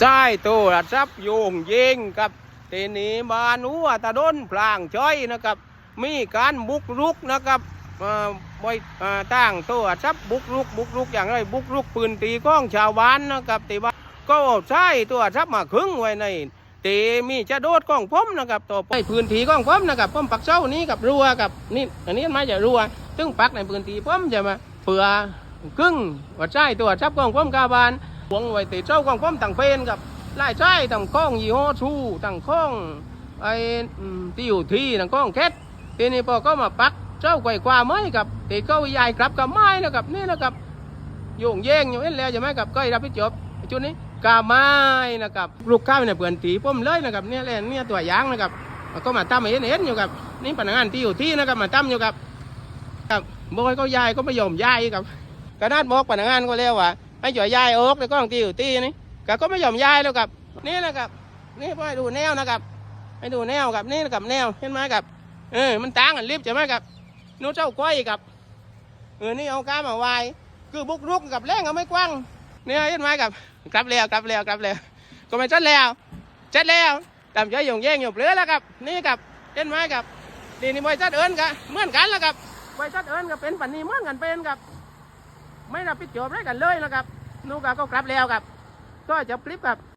ใช่ตัวรับโยงเยิงกับเทนี้บานัวตะดนพลางจ้อยนะครับ มีการบุกรุกนะครับบ่อยตั้งตัวซับบุกรุกบุกรุกอย่างไรบุกรุกปืนตีก้องชาวบ้านนะครับตีบ้านก็ใช่ตัวซับมาขึงไว้ในตีมีจะโดดก้องผมนะครับต่อไปพื้นที่ก้องผมนะครับผมปักเส้านี้กับรัวกับนี่อันนี้มันจะรัวซึ่งปักในพื้นที่ผมจะมาเผื่อกึ่งว่าใช่ตัวซับก้องผมกาบาน วงไว้ตีเจ้ากองผมต่างเป็นกับไล่ใช่ต่างข้องยี่ห้อชูต่างข้องไอ้ที่อยู่ที่ต่างข้องแคททีนี้พอก็มาปักเจ้าไกวกว่าไม้กับตีเก้าใหญ่กลับกับไม้นะครับนี่นะครับโยงแย่งอยู่นั่นแล้วใช่ไหมกับก็รับผิดชอบจุดนี้กาไม้นะครับลูกค้าวเนี่ยเปื่อนตีผมเลยนะครับเนี่ยแหละเนี่ยตัวยางนะครับก็มาตั้มเห็นเห็นอยู่กับนี่พนักงานที่อยู่ที่นะครับมาตั้มอยู่กับครับบอกให้เขายายก็ไม่ยอมยายครับกระนาดบอกพนักงานก็แล้วว่า ให้จ่อยย้ายโอ๊กแล้วก็ต้องที่อยู่ที่นี่ก็ก็ไม่ยอมย้ายแล้วครับ นี่นะครับ นี่พ่อให้ดูแนวนะครับให้ดูแนวครับนี่นะครับแนวเห็นไหมครับเออมันต่างกันลิบใช่ไหมครับนู้เจ้าก้อยกับเออนี่เอากามาไว้คือบุกรุกกับแรงเอาไม่กว้างเนี่ยเห็นไหมครับกลับแล้วกลับแล้วกลับแล้วก็ไม่ชัดแล้วชัดแล้วตามใจหยงแย่งหยงเปลือแล้วครับ นี่ครับเห็นไหมครับนี่นี่บริษัทเอิญกันเหมือนกันแล้วครับบริษัทเอิญก็เป็นปันนี้เหมือนกันเป็นครับ ไม่รับผิดชอบอะไรกันเลยนะครับ นู่นก็กลับแล้วครับ ก็จะคลิปครับ